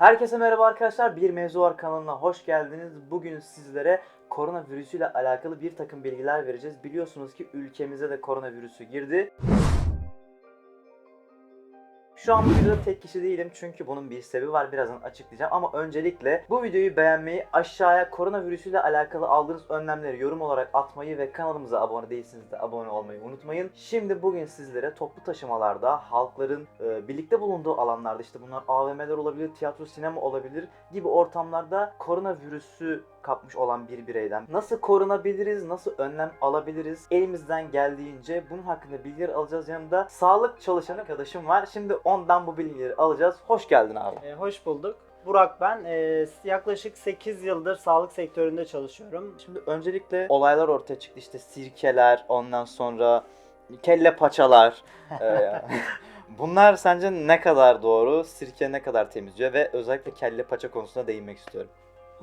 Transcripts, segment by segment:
Herkese merhaba arkadaşlar. Bir Mevzu Var kanalına hoş geldiniz. Bugün sizlere koronavirüsüyle alakalı bir takım bilgiler vereceğiz. Biliyorsunuz ki ülkemize de koronavirüsü girdi. Şu an bu videoda tek kişi değilim çünkü bunun bir sebebi var birazdan açıklayacağım ama öncelikle bu videoyu beğenmeyi, aşağıya koronavirüsüyle alakalı aldığınız önlemleri yorum olarak atmayı ve kanalımıza abone değilseniz de abone olmayı unutmayın. Şimdi bugün sizlere toplu taşımalarda halkların e, birlikte bulunduğu alanlarda işte bunlar AVM'ler olabilir, tiyatro, sinema olabilir gibi ortamlarda koronavirüsü kapmış olan bir bireyden nasıl korunabiliriz, nasıl önlem alabiliriz elimizden geldiğince bunun hakkında bilgiler alacağız. Yanımda sağlık çalışan arkadaşım var. Şimdi ondan bu bilgileri alacağız. Hoş geldin abi. E, hoş bulduk. Burak ben. E, yaklaşık 8 yıldır sağlık sektöründe çalışıyorum. Şimdi öncelikle olaylar ortaya çıktı. İşte sirkeler, ondan sonra kelle paçalar. Ee, bunlar sence ne kadar doğru? Sirke ne kadar temizliyor? Ve özellikle kelle paça konusuna değinmek istiyorum.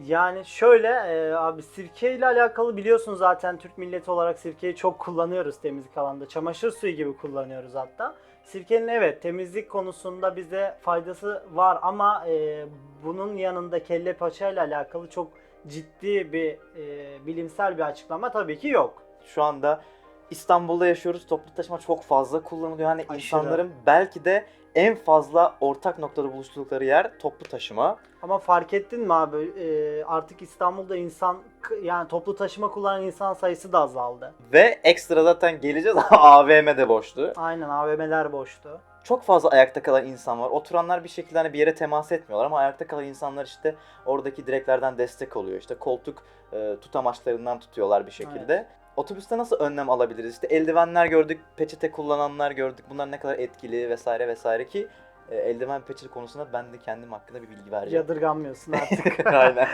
Yani şöyle e, abi sirke ile alakalı biliyorsun zaten Türk milleti olarak sirkeyi çok kullanıyoruz temizlik alanında. Çamaşır suyu gibi kullanıyoruz hatta. Sirkenin evet temizlik konusunda bize faydası var ama e, bunun yanında kelle paça ile alakalı çok ciddi bir e, bilimsel bir açıklama tabii ki yok. Şu anda İstanbul'da yaşıyoruz. Toplu taşıma çok fazla kullanılıyor. Hani Aşırı. insanların belki de en fazla ortak noktada buluştukları yer toplu taşıma. Ama fark ettin mi abi e, artık İstanbul'da insan yani toplu taşıma kullanan insan sayısı da azaldı. Ve ekstra zaten geleceğiz AVM'de boştu. Aynen AVM'ler boştu. çok fazla ayakta kalan insan var. Oturanlar bir şekilde hani bir yere temas etmiyorlar ama ayakta kalan insanlar işte oradaki direklerden destek oluyor. İşte koltuk e, tutamaçlarından tutuyorlar bir şekilde. Otobüste nasıl önlem alabiliriz? İşte eldivenler gördük, peçete kullananlar gördük. Bunlar ne kadar etkili vesaire vesaire ki e, eldiven peçete konusunda ben de kendim hakkında bir bilgi vereceğim. Yadırganmıyorsun artık. Aynen.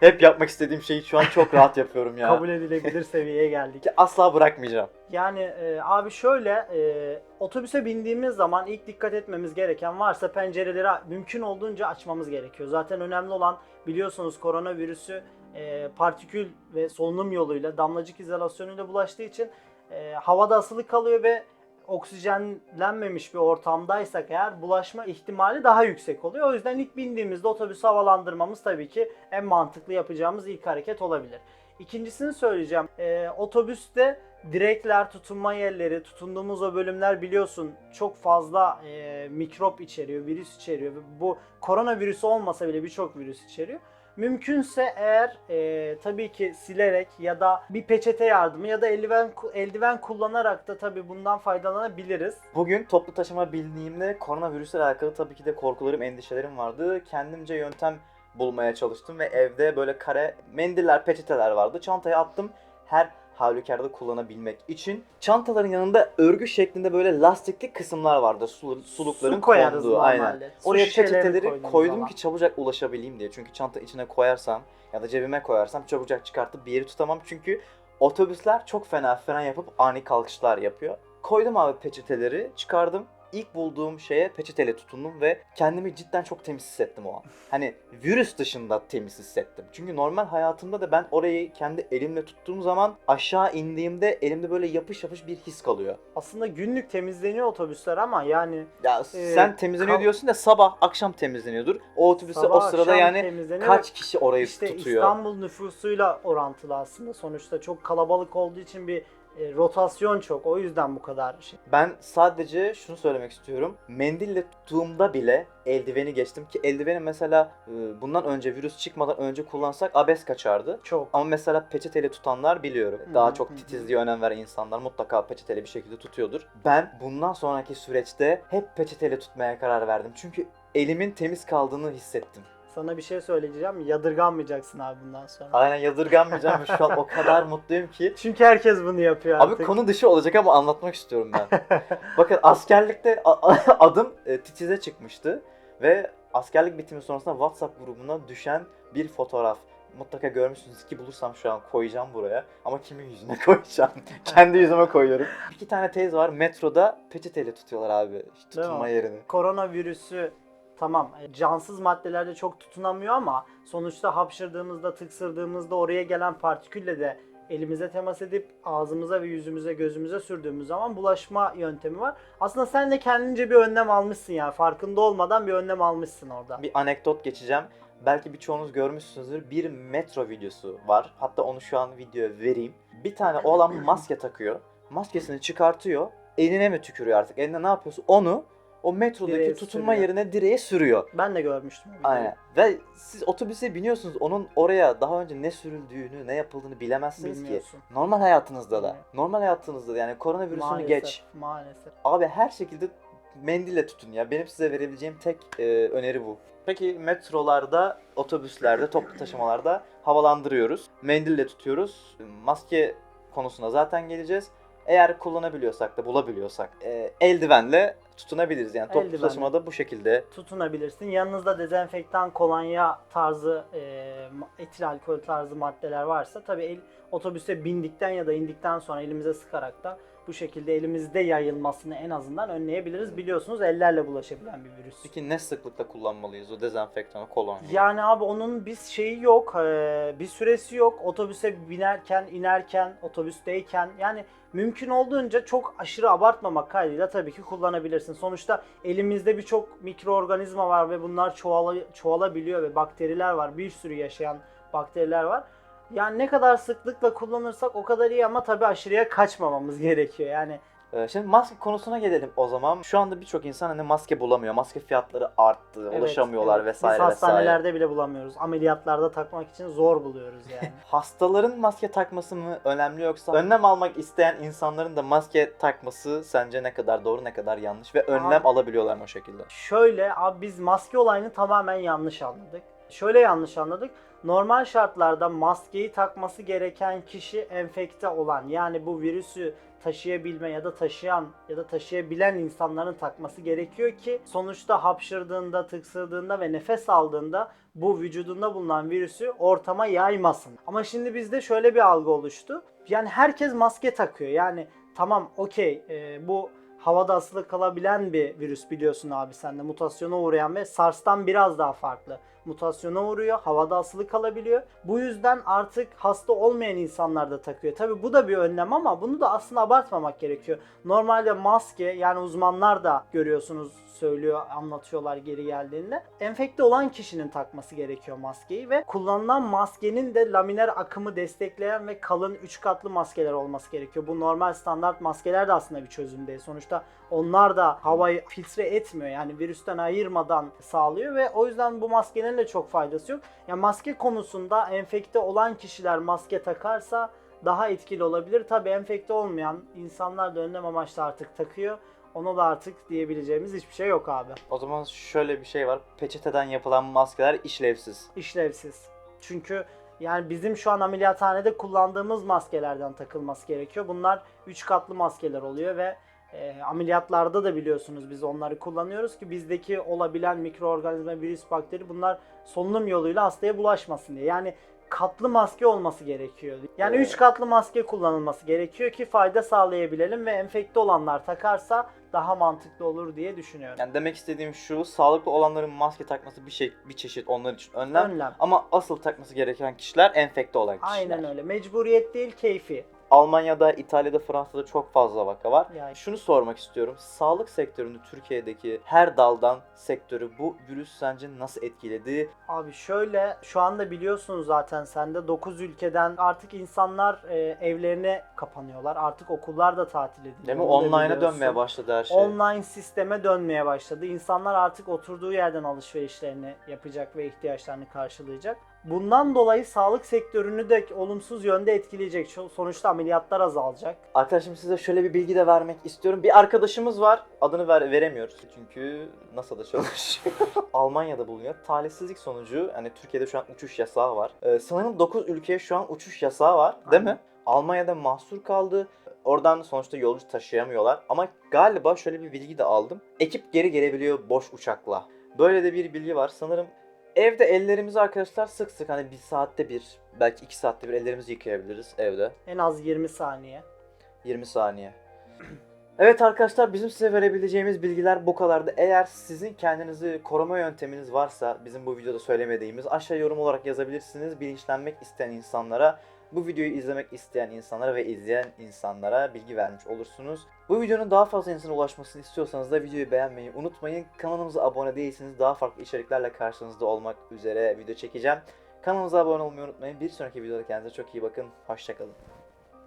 Hep yapmak istediğim şeyi şu an çok rahat yapıyorum ya. Kabul edilebilir seviyeye geldik. Ki asla bırakmayacağım. Yani e, abi şöyle e, otobüse bindiğimiz zaman ilk dikkat etmemiz gereken varsa pencereleri mümkün olduğunca açmamız gerekiyor. Zaten önemli olan biliyorsunuz koronavirüsü e, partikül ve solunum yoluyla damlacık izolasyonuyla bulaştığı için e, havada asılı kalıyor ve oksijenlenmemiş bir ortamdaysak eğer bulaşma ihtimali daha yüksek oluyor. O yüzden ilk bindiğimizde otobüsü havalandırmamız tabii ki en mantıklı yapacağımız ilk hareket olabilir. İkincisini söyleyeceğim. Ee, otobüste direkler, tutunma yerleri, tutunduğumuz o bölümler biliyorsun çok fazla e, mikrop içeriyor, virüs içeriyor. Bu koronavirüsü olmasa bile birçok virüs içeriyor. Mümkünse eğer e, tabii ki silerek ya da bir peçete yardımı ya da eldiven eldiven kullanarak da tabii bundan faydalanabiliriz. Bugün toplu taşıma bildiğimde koronavirüsle alakalı tabii ki de korkularım, endişelerim vardı. Kendimce yöntem bulmaya çalıştım ve evde böyle kare mendiller, peçeteler vardı. Çantaya attım. Her halükarda kullanabilmek için. Çantaların yanında örgü şeklinde böyle lastikli kısımlar vardı. Su, sulukların Su koyarız konduğu. normalde. Aynen. Su Oraya peçeteleri koydum zaman. ki çabucak ulaşabileyim diye. Çünkü çanta içine koyarsam ya da cebime koyarsam çabucak çıkartıp bir yeri tutamam. Çünkü otobüsler çok fena fren yapıp ani kalkışlar yapıyor. Koydum abi peçeteleri, çıkardım. İlk bulduğum şeye peçeteyle tutundum ve kendimi cidden çok temiz hissettim o an. Hani virüs dışında temiz hissettim. Çünkü normal hayatımda da ben orayı kendi elimle tuttuğum zaman aşağı indiğimde elimde böyle yapış yapış bir his kalıyor. Aslında günlük temizleniyor otobüsler ama yani Ya Ee, sen temizleniyor diyorsun da sabah akşam temizleniyordur. O otobüse sabah o sırada yani kaç kişi orayı İşte tutuyor? İstanbul nüfusuyla orantılı aslında. Sonuçta çok kalabalık olduğu için bir e, rotasyon çok. O yüzden bu kadar şey. Ben sadece şunu söylemek istiyorum. Mendille tuttuğumda bile eldiveni geçtim ki eldiveni mesela e, bundan önce virüs çıkmadan önce kullansak abes kaçardı. Çok. Ama mesela peçeteyle tutanlar biliyorum. Daha hı, çok titizliğe önem veren insanlar mutlaka peçeteyle bir şekilde tutuyordur. Ben bundan sonraki süreçte hep peçeteyle tutmaya karar verdim. Çünkü elimin temiz kaldığını hissettim. Sana bir şey söyleyeceğim. Yadırganmayacaksın abi bundan sonra. Aynen yadırganmayacağım ve şu an o kadar mutluyum ki. Çünkü herkes bunu yapıyor artık. Abi konu dışı olacak ama anlatmak istiyorum ben. Bakın askerlikte a- a- adım e, titize çıkmıştı ve askerlik bitimi sonrasında WhatsApp grubuna düşen bir fotoğraf. Mutlaka görmüşsünüz ki bulursam şu an koyacağım buraya. Ama kimin yüzüne koyacağım? Kendi yüzüme koyuyorum. İki tane teyze var metroda peçeteyle tutuyorlar abi tutunma mi? yerini. Koronavirüsü tamam e, cansız maddelerde çok tutunamıyor ama sonuçta hapşırdığımızda, tıksırdığımızda oraya gelen partikülle de elimize temas edip ağzımıza ve yüzümüze gözümüze sürdüğümüz zaman bulaşma yöntemi var. Aslında sen de kendince bir önlem almışsın yani farkında olmadan bir önlem almışsın orada. Bir anekdot geçeceğim. Belki birçoğunuz görmüşsünüzdür. Bir metro videosu var. Hatta onu şu an videoya vereyim. Bir tane oğlan maske takıyor. Maskesini çıkartıyor. Eline mi tükürüyor artık? Eline ne yapıyorsa onu o metrodaki Direğe tutunma sürüyor. yerine direğe sürüyor. Ben de görmüştüm. Aynen. Ve siz otobüse biniyorsunuz. Onun oraya daha önce ne sürüldüğünü, ne yapıldığını bilemezsiniz ki. Normal hayatınızda da. Evet. Normal hayatınızda da yani koronavirüsünü Maalesef, geç. Maalesef. Abi her şekilde mendille tutun ya. Benim size verebileceğim tek e, öneri bu. Peki metrolarda, otobüslerde, toplu taşımalarda havalandırıyoruz. Mendille tutuyoruz. Maske konusuna zaten geleceğiz. Eğer kullanabiliyorsak da bulabiliyorsak e, eldivenle tutunabiliriz. Yani toplu Eldivenle. taşımada bu şekilde tutunabilirsin. Yanınızda dezenfektan, kolonya tarzı, e, ma- etil alkol tarzı maddeler varsa tabii el, otobüse bindikten ya da indikten sonra elimize sıkarak da bu şekilde elimizde yayılmasını en azından önleyebiliriz. Biliyorsunuz ellerle bulaşabilen bir virüs. Peki ne sıklıkla kullanmalıyız o dezenfektanı, kolonyayı? Yani abi onun bir şeyi yok, e, bir süresi yok. Otobüse binerken, inerken, otobüsteyken yani mümkün olduğunca çok aşırı abartmamak kaydıyla tabii ki kullanabilirsin. Sonuçta elimizde birçok mikroorganizma var ve bunlar çoğala, çoğalabiliyor ve bakteriler var. Bir sürü yaşayan bakteriler var. Yani ne kadar sıklıkla kullanırsak o kadar iyi ama tabii aşırıya kaçmamamız gerekiyor. Yani Ee, Şimdi maske konusuna gelelim o zaman. Şu anda birçok insan hani maske bulamıyor. Maske fiyatları arttı, evet, ulaşamıyorlar evet. vesaire Biz vesaire. hastanelerde bile bulamıyoruz. Ameliyatlarda takmak için zor buluyoruz yani. Hastaların maske takması mı önemli yoksa önlem almak isteyen insanların da maske takması sence ne kadar doğru ne kadar yanlış ve önlem Abi- alabiliyorlar mı o şekilde? Şöyle abi biz maske olayını tamamen yanlış anladık. Şöyle yanlış anladık. Normal şartlarda maskeyi takması gereken kişi enfekte olan yani bu virüsü taşıyabilme ya da taşıyan ya da taşıyabilen insanların takması gerekiyor ki sonuçta hapşırdığında, tıksırdığında ve nefes aldığında bu vücudunda bulunan virüsü ortama yaymasın. Ama şimdi bizde şöyle bir algı oluştu. Yani herkes maske takıyor. Yani tamam okey e, bu havada asılı kalabilen bir virüs biliyorsun abi sen de mutasyona uğrayan ve SARS'tan biraz daha farklı. Mutasyona uğruyor, havada asılı kalabiliyor. Bu yüzden artık hasta olmayan insanlar da takıyor. Tabi bu da bir önlem ama bunu da aslında abartmamak gerekiyor. Normalde maske yani uzmanlar da görüyorsunuz söylüyor, anlatıyorlar geri geldiğinde. Enfekte olan kişinin takması gerekiyor maskeyi ve kullanılan maskenin de laminer akımı destekleyen ve kalın 3 katlı maskeler olması gerekiyor. Bu normal standart maskeler de aslında bir çözüm değil. Sonuçta onlar da havayı filtre etmiyor. Yani virüsten ayırmadan sağlıyor ve o yüzden bu maskenin de çok faydası yok. Yani maske konusunda enfekte olan kişiler maske takarsa daha etkili olabilir. Tabii enfekte olmayan insanlar da önlem amaçlı artık takıyor. Ona da artık diyebileceğimiz hiçbir şey yok abi. O zaman şöyle bir şey var. Peçeteden yapılan maskeler işlevsiz. işlevsiz. Çünkü yani bizim şu an ameliyathanede kullandığımız maskelerden takılması gerekiyor. Bunlar 3 katlı maskeler oluyor ve e, ameliyatlarda da biliyorsunuz biz onları kullanıyoruz ki bizdeki olabilen mikroorganizma, virüs, bakteri bunlar solunum yoluyla hastaya bulaşmasın diye. Yani katlı maske olması gerekiyor. Yani Evet. 3 katlı maske kullanılması gerekiyor ki fayda sağlayabilelim ve enfekte olanlar takarsa daha mantıklı olur diye düşünüyorum. Yani demek istediğim şu, sağlıklı olanların maske takması bir şey bir çeşit onlar için önlem. Önlem. Ama asıl takması gereken kişiler enfekte olan kişiler. Aynen öyle. Mecburiyet değil, keyfi. Almanya'da, İtalya'da, Fransa'da çok fazla vaka var. Yani Şunu sormak istiyorum. Sağlık sektörünü Türkiye'deki her daldan sektörü bu virüs sence nasıl etkiledi? Abi şöyle şu anda biliyorsun zaten sen de 9 ülkeden artık insanlar e, evlerine kapanıyorlar. Artık okullar da tatil ediliyor. Değil mi? Online'a dönmeye başladı her şey. Online sisteme dönmeye başladı. İnsanlar artık oturduğu yerden alışverişlerini yapacak ve ihtiyaçlarını karşılayacak. Bundan dolayı sağlık sektörünü de olumsuz yönde etkileyecek. Sonuçta ameliyatlar azalacak. Arkadaşım size şöyle bir bilgi de vermek istiyorum. Bir arkadaşımız var. Adını ver, veremiyoruz. Çünkü NASA'da çalışıyor. Almanya'da bulunuyor. Talihsizlik sonucu hani Türkiye'de şu an uçuş yasağı var. Ee, sanırım 9 ülkeye şu an uçuş yasağı var. Değil Aynen. mi? Almanya'da mahsur kaldı. Oradan sonuçta yolcu taşıyamıyorlar. Ama galiba şöyle bir bilgi de aldım. Ekip geri gelebiliyor boş uçakla. Böyle de bir bilgi var. Sanırım evde ellerimizi arkadaşlar sık sık hani bir saatte bir belki iki saatte bir ellerimizi yıkayabiliriz evde. En az 20 saniye. 20 saniye. Evet arkadaşlar bizim size verebileceğimiz bilgiler bu kadardı. Eğer sizin kendinizi koruma yönteminiz varsa bizim bu videoda söylemediğimiz aşağı yorum olarak yazabilirsiniz. Bilinçlenmek isteyen insanlara bu videoyu izlemek isteyen insanlara ve izleyen insanlara bilgi vermiş olursunuz. Bu videonun daha fazla insana ulaşmasını istiyorsanız da videoyu beğenmeyi unutmayın. Kanalımıza abone değilseniz daha farklı içeriklerle karşınızda olmak üzere video çekeceğim. Kanalımıza abone olmayı unutmayın. Bir sonraki videoda kendinize çok iyi bakın. Hoşçakalın.